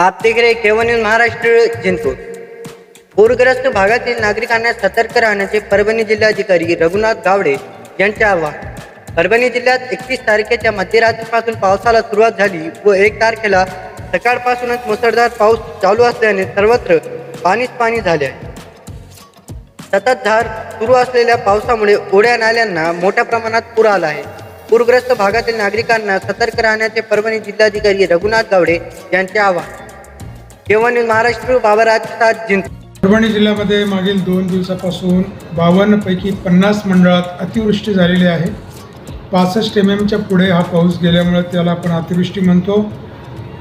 आप देख रहे महाराष्ट्र जिंकतो पूरग्रस्त भागातील नागरिकांना सतर्क राहण्याचे परभणी जिल्हाधिकारी रघुनाथ गावडे यांचे आवाहन। परभणी जिल्ह्यात एकतीस तारखेच्या मध्यरात्रीपासून पावसाला सुरुवात झाली व एक तारखेला सकाळपासूनच मुसळधार पाऊस चालू असल्याने सर्वत्र पाणीच पाणी झाले आहे। सतत धार सुरू असलेल्या पावसामुळे ओढ्या नाल्यांना मोठ्या प्रमाणात पूर आला आहे। पूरग्रस्त भागातील नागरिकांना सतर्क राहण्याचे परभणी जिल्हाधिकारी रघुनाथ गावडे यांचे आवाहन। केवन महाराष्ट्र बाबराज सात परभणी जिल्ह्यामध्ये मागील दोन दिवसापासून बावन्नपैकी पन्नास मंडळात अतिवृष्टी झालेली आहे. पासष्ट एम एमच्या पुढे हा पाऊस गेल्यामुळे त्याला आपण अतिवृष्टी म्हणतो.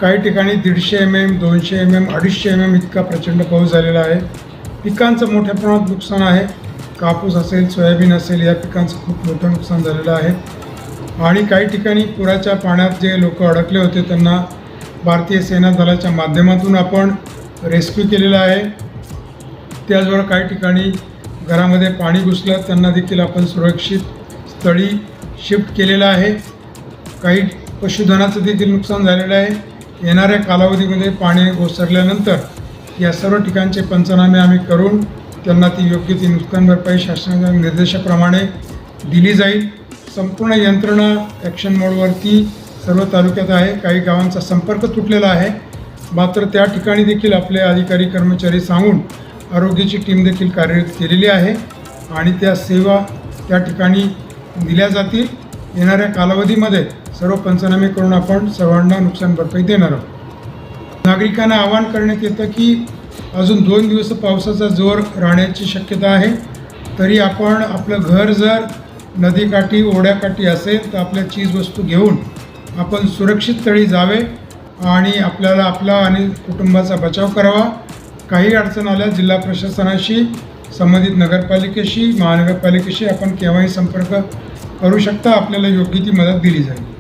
काही ठिकाणी दीडशे एम एम दोनशे एम एम अडीचशे एम एम इतका प्रचंड पाऊस झालेला आहे. पिकांचं मोठ्या प्रमाणात नुकसान आहे. कापूस असेल सोयाबीन असेल या पिकांचं खूप मोठं नुकसान झालेलं आहे. आणि काही ठिकाणी पुराच्या पाण्यात जे लोक अडकले होते त्यांना भारतीय सेना दलाच्या माध्यमातून आपण रेस्क्यू केलेला आहे. त्याचबरोबर काही ठिकाणी घरामध्ये पाणी घुसलं त्यांना देखील आपण सुरक्षित स्थळी शिफ्ट केलेलं आहे. काही पशुधनाचं देखील नुकसान झालेलं आहे. येणाऱ्या कालावधीमध्ये पाणी घोसरल्यानंतर या सर्व ठिकाणचे पंचनामे आम्ही करून त्यांना ती योग्य ती नुकसान भरपाई शासनाच्या निर्देशाप्रमाणे दिली जाईल. संपूर्ण यंत्रणा ॲक्शन मोडवरती सर्व तालुक्यात आहे काही गावांचा संपर्क तुटलेला आहे. मात्र त्या ठिकाणी देखील आपले अधिकारी कर्मचारी सांगून आरोग्याची टीम देखील कार्यरत केलेली आहे आणि त्या सेवा त्या ठिकाणी दिल्या जातील. येणाऱ्या कालावधीमध्ये सर्व पंचनामे करून आपण सर्वांना नुकसान भरपाई देणार आहोत. नागरिकांना आवाहन करण्यात येतं की अजून दोन दिवस पावसाचा जोर राहण्याची शक्यता आहे. तरी आपण आपलं घर जर नदीकाठी ओढ्याकाठी असेल तर आपल्या चीजवस्तू घेऊन आपण सुरक्षित स्थळी जावे आणि आपल्याला आपला आणि कुटुंबाचा बचाव करावा. काही अडचण आल्या जिल्हा प्रशासनाशी संबंधित नगरपालिकेशी महानगरपालिकेशी आपण केव्हाही संपर्क करू शकता. आपल्याला योग्य ती मदत दिली जाईल.